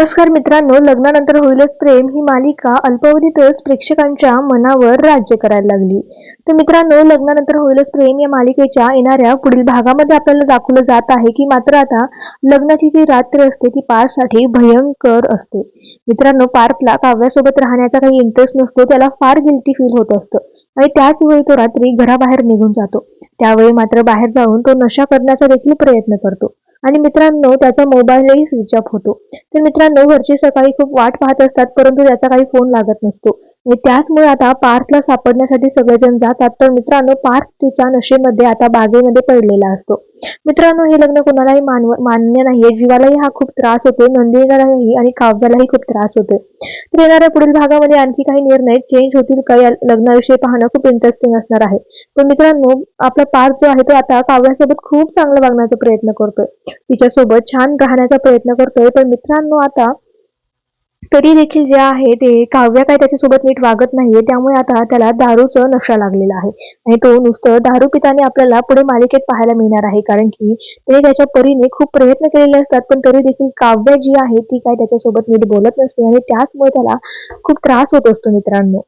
नमस्कार मित्रांनो लग्नानंतर होईलच प्रेम ही मालिका अल्पावधीतच प्रेक्षकांच्या मनावर राज्य करायला लागली. तर मित्रांनो लग्नानंतर होईलच प्रेम या मालिकेच्या येणाऱ्या पुढील भागामध्ये आपल्याला दाखवलं जात आहे की मात्र आता लग्नाची जी रात्र असते ती पारसाठी भयंकर असते. मित्रांनो पार्थला काव्यासोबत राहण्याचा काही इंटरेस्ट नसतो त्याला फार गिल्टी फील होत असतं. आणि त्याच वेळी तो रात्री घराबाहेर निघून जातो. त्यावेळी मात्र बाहेर जाऊन तो नशा करण्याचा देखील प्रयत्न करतो. आणि मित्रांनो त्याचा मोबाईलही स्विच ऑफ होतो. तर मित्रांनो घरची सकाळी खूप वाट पाहत असतात परंतु त्याचा काही फोन लागत नसतो. आणि त्याचमुळे आता पार्थला सापडण्यासाठी सगळेजण जातात. तर मित्रांनो पार्थ तिच्या नशेमध्ये आता बागेमध्ये पडलेला असतो. मित्रांनो हे लग्न कोणालाही मानव मान्य नाहीये जीवालाही हा खूप त्रास होतो नंदिनीलाही आणि काव्यालाही खूप त्रास होतो. तर येणाऱ्या पुढील भागामध्ये आणखी काही निर्णय चेंज होतील का या लग्नाविषयी पाहणं खूप इंटरेस्टिंग असणार आहे. तर मित्रांनो आपला पार्थ जो आहे तो आता काव्यासोबत खूप चांगलं वागण्याचा प्रयत्न करतोय. तिच्यासोबत छान राहण्याचा प्रयत्न करतोय. पण मित्रांनो आता तरी देखील जे आहे ते काव्य काय त्याच्यासोबत नीट वागत नाहीये त्यामुळे आता त्याला दारूचं नशा लागलेला आहे. आणि तो नुसतं दारू पिताने आपल्याला पुढे मालिकेत पाहायला मिळणार आहे कारण की त्याने त्याच्या परीने खूप प्रयत्न केलेले असतात पण तरी देखील काव्य जी आहे ती काय त्याच्यासोबत नीट बोलत नसते आणि त्याचमुळे त्याला खूप त्रास होत असतो मित्रांनो.